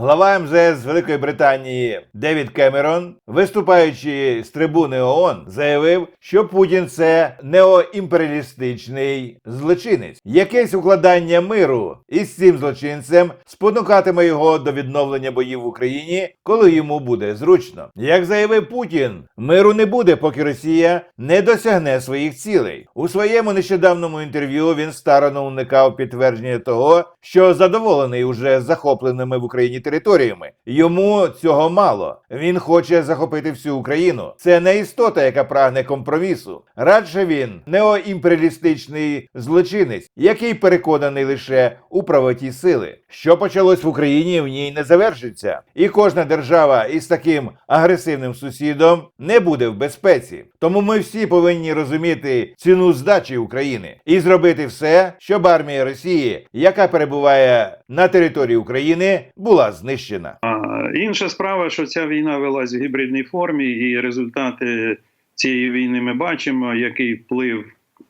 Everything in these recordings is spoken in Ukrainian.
Глава МЗС Великої Британії Девід Кемерон, виступаючи з трибуни ООН, заявив, що Путін це неоімперіалістичний злочинець. Якесь укладання миру із цим злочинцем спонукатиме його до відновлення боїв в Україні, коли йому буде зручно. Як заявив Путін, миру не буде, поки Росія не досягне своїх цілей. У своєму нещодавному інтерв'ю він старано уникав підтвердження того, що задоволений уже захопленими в Україні територіями. Йому цього мало. Він хоче захопити всю Україну. Це не істота, яка прагне компромісу. Радше він неоімперіалістичний злочинець, який переконаний лише у правоті сили. Що почалось в Україні, в ній не завершиться, і кожна держава із таким агресивним сусідом не буде в безпеці. Тому ми всі повинні розуміти ціну здачі України і зробити все, щоб армія Росії, яка перебуває на території України, була знищена. А інша справа, що ця війна велась в гібридній формі, і результати цієї війни ми бачимо, який вплив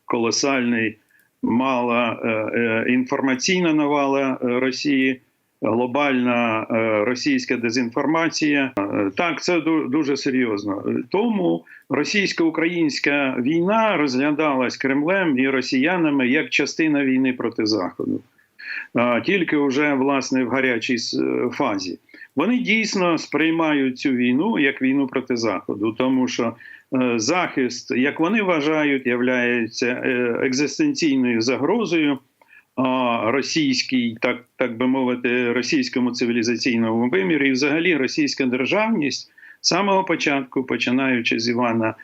колосальний мала е, е, інформаційна навала е, Росії, глобальна е, російська дезінформація. Так, це дуже серйозно. Тому російсько-українська війна розглядалась Кремлем і росіянами як частина війни проти Заходу. Тільки вже власне в гарячій фазі. Вони дійсно сприймають цю війну як війну проти Заходу, тому що е, захист, як вони вважають, являється е, екзистенційною загрозою російській, так, так би мовити, російському цивілізаційному вимірі, і взагалі російська державність з самого початку, починаючи з Івана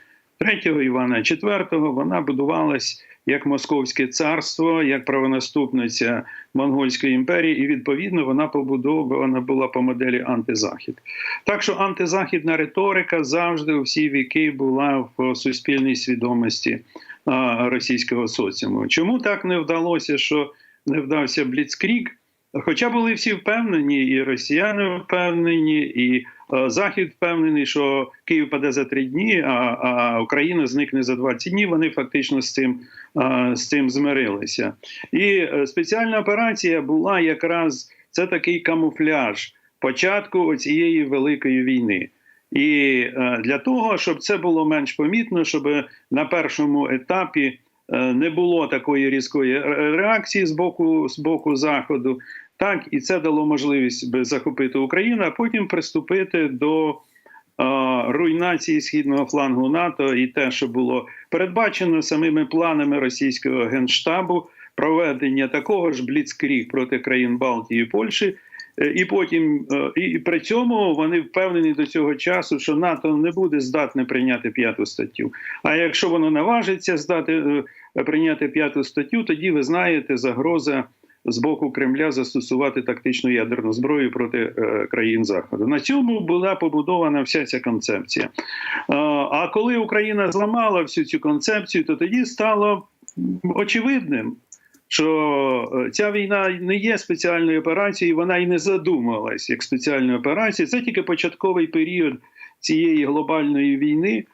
III, Івана IV, вона будувалась як Московське царство, як правонаступниця Монгольської імперії, і відповідно вона побудована була по моделі антизахід. Так що антизахідна риторика завжди у всі віки була в суспільній свідомості російського соціуму. Чому так не вдалося, що не вдався Бліцкрік? Хоча були всі впевнені, і росіяни впевнені, і е, Захід впевнений, що Київ паде за три дні, а, а Україна зникне за 20 днів. Вони фактично з цим, е, з цим змирилися. І е, спеціальна операція була якраз це такий камуфляж початку цієї великої війни. І е, для того, щоб це було менш помітно, щоб на першому етапі не було такої різкої реакції з боку, з боку Заходу, так і це дало можливість захопити Україну, а потім приступити до е, руйнації східного флангу НАТО і те, що було передбачено самими планами російського генштабу, проведення такого ж бліцкріг проти країн Балтії і Польщі. Е, І потім е, і при цьому вони впевнені до цього часу, що НАТО не буде здатне прийняти п'яту статтю. А якщо воно наважиться здати е, прийняти п'яту статтю, тоді ви знаєте загроза з боку Кремля застосувати тактичну ядерну зброю проти країн Заходу. На цьому була побудована вся ця концепція. А коли Україна зламала всю цю концепцію, то тоді стало очевидним. Що е, ця війна не є спеціальною операцією, вона і не задумалась як спеціальна операція. Це тільки початковий період цієї глобальної війни е,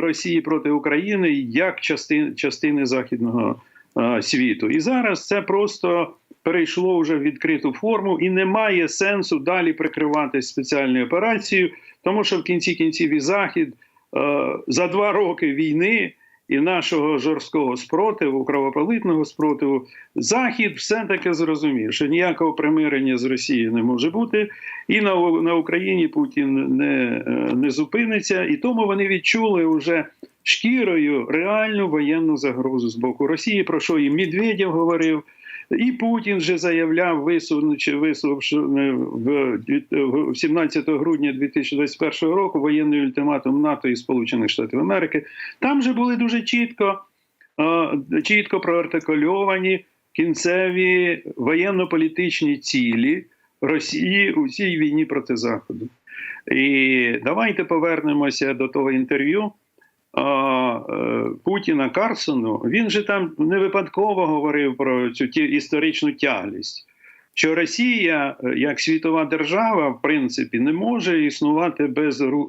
Росії проти України як частини, частини західного е, світу. І зараз це просто перейшло вже в відкриту форму, і немає сенсу далі прикриватись спеціальною операцією, тому що в кінці кінців і захід за два роки війни. І нашого жорсткого спротиву, кровопролитного спротиву, Захід все-таки зрозумів, що ніякого примирення з Росією не може бути, і на, на Україні Путін не, е, не зупиниться. І тому вони відчули вже шкірою реальну воєнну загрозу з боку Росії, про що і Медведєв говорив. І Путін вже заявляв, висунувши висунувши е, в в 17 грудня 2021 року воєнний ультиматум НАТО і Сполучених Штатів Америки. Там же були дуже чітко, е, чітко проартикульовані кінцеві воєнно-політичні цілі Росії у цій війні проти Заходу. І давайте повернемося до того інтерв'ю. Е, Путіна Карсону, він же там не випадково говорив про цю ті- історичну тяглість, що Росія, е, як світова держава, в принципі, не може існувати без ру,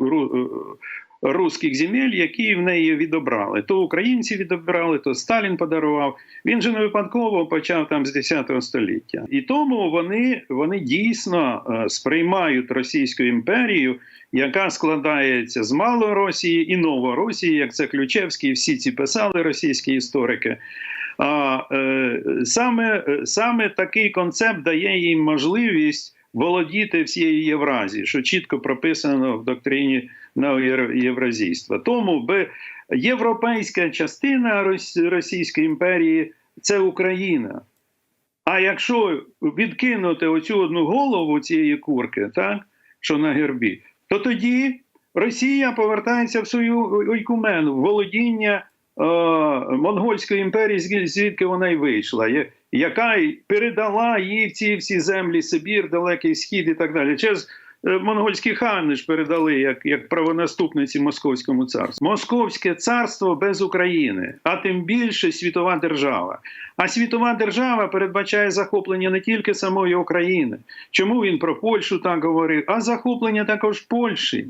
руських земель, які в неї відобрали. То українці відобрали, то Сталін подарував. Він же не випадково почав там з 10 століття. І тому вони, вони дійсно е, сприймають Російську імперію, яка складається з Малоросії і Новоросії, як це Ключевський, всі ці писали російські історики. А е, саме, е, саме такий концепт дає їм можливість володіти всією Євразією, що чітко прописано в доктрині євразійства. Тому би європейська частина Російської імперії це Україна. А якщо відкинути оцю одну голову цієї курки, так, що на гербі, то тоді Росія повертається в свою ойкумену, володіння Монгольської імперії, звідки вона й вийшла, яка й передала їй ці всі землі, Сибір, Далекий Схід і так далі. Через е, монгольські хани ж передали як, як правонаступниці Московському царству. Московське царство без України, а тим більше світова держава. А світова держава передбачає захоплення не тільки самої України. Чому він про Польщу так говорив, а захоплення також Польщі.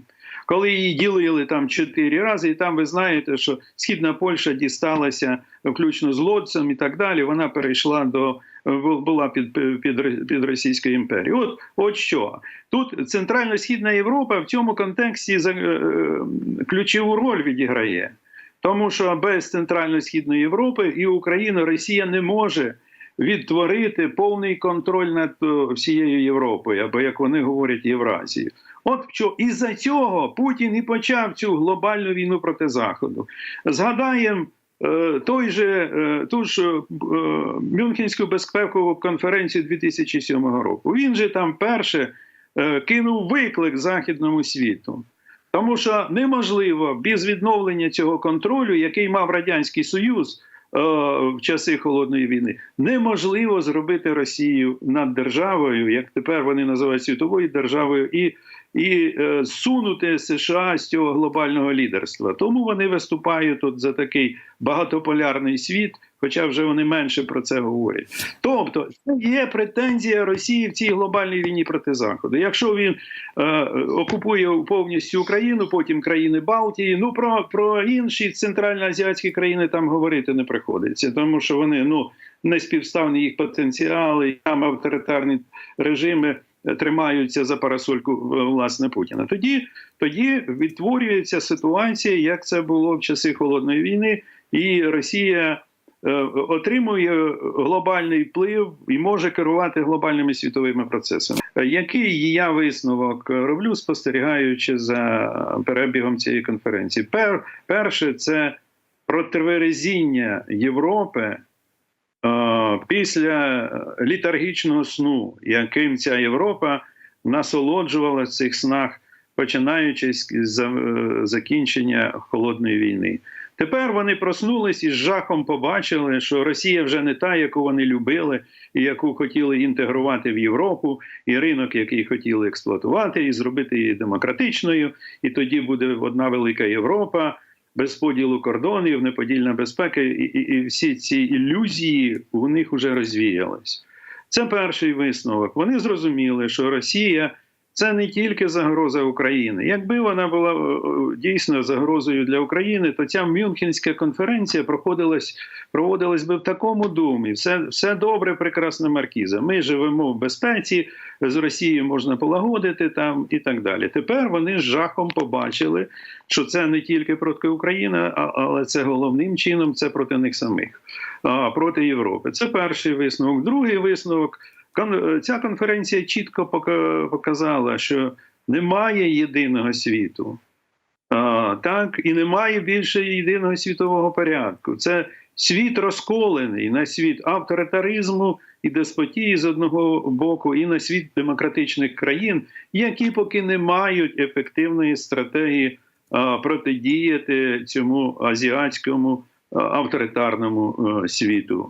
Коли її ділили там чотири рази, і там ви знаєте, що східна Польща дісталася включно з Лодцем і так далі. Вона перейшла до була під, під, під Російською імперією. От, от що тут Центрально-Східна Європа в цьому контексті за- е, ключову роль відіграє. Тому що без Центрально-Східної Європи і Україна, Росія не може відтворити повний контроль над е, всією Європою, або як вони говорять, Євразією. От що із-за цього Путін і почав цю глобальну війну проти Заходу. Згадаємо е, той же е, ту ж е, Мюнхенську безпекову конференцію 2007 року. Він же там перше кинув виклик західному світу. Тому що неможливо без відновлення цього контролю, який мав Радянський Союз е, в часи холодної війни, неможливо зробити Росію над державою, як тепер вони називають світовою державою, і, і е, сунути США з цього глобального лідерства. Тому вони виступають тут за такий багатополярний світ. Хоча вже вони менше про це говорять. Тобто це є претензія Росії в цій глобальній війні проти Заходу. Якщо він е, окупує повністю Україну, потім країни Балтії, ну про, про інші центральноазіатські країни там говорити не приходиться, тому що вони ну не співставні їх потенціали, там авторитарні режими тримаються за парасольку е, власне Путіна. Тоді, тоді відтворюється ситуація, як це було в часи холодної війни, і Росія. е, Отримує глобальний вплив і може керувати глобальними світовими процесами. Е, Який я висновок роблю, спостерігаючи за перебігом цієї конференції? Пер, перше, це протверезіння Європи після літаргічного сну, яким ця Європа насолоджувала в цих снах, починаючи з е, закінчення холодної війни. Тепер вони проснулись і з жахом побачили, що Росія вже не та, яку вони любили, і яку хотіли інтегрувати в Європу, і ринок, який хотіли експлуатувати, і зробити її демократичною. І тоді буде одна велика Європа без поділу кордонів, неподільна безпека, і, і, і всі ці ілюзії у них вже розвіялись. Це перший висновок. Вони зрозуміли, що Росія це не тільки загроза України. Якби вона була е, е, дійсно загрозою для України, то ця Мюнхенська конференція проходилась, проводилась би в такому думі. Все, все добре, прекрасна маркіза. Ми живемо в безпеці, з Росією можна полагодити там і так далі. Тепер вони з жахом побачили, що це не тільки проти України, але це головним чином це проти них самих, а, проти Європи. Це перший висновок. Другий висновок. Кон- Ця конференція чітко пока- показала, що немає єдиного світу. Так, і немає більше єдиного світового порядку. Це світ розколений на світ авторитаризму і деспотії з одного боку, і на світ демократичних країн, які поки не мають ефективної стратегії протидіяти цьому азіатському авторитарному а, світу.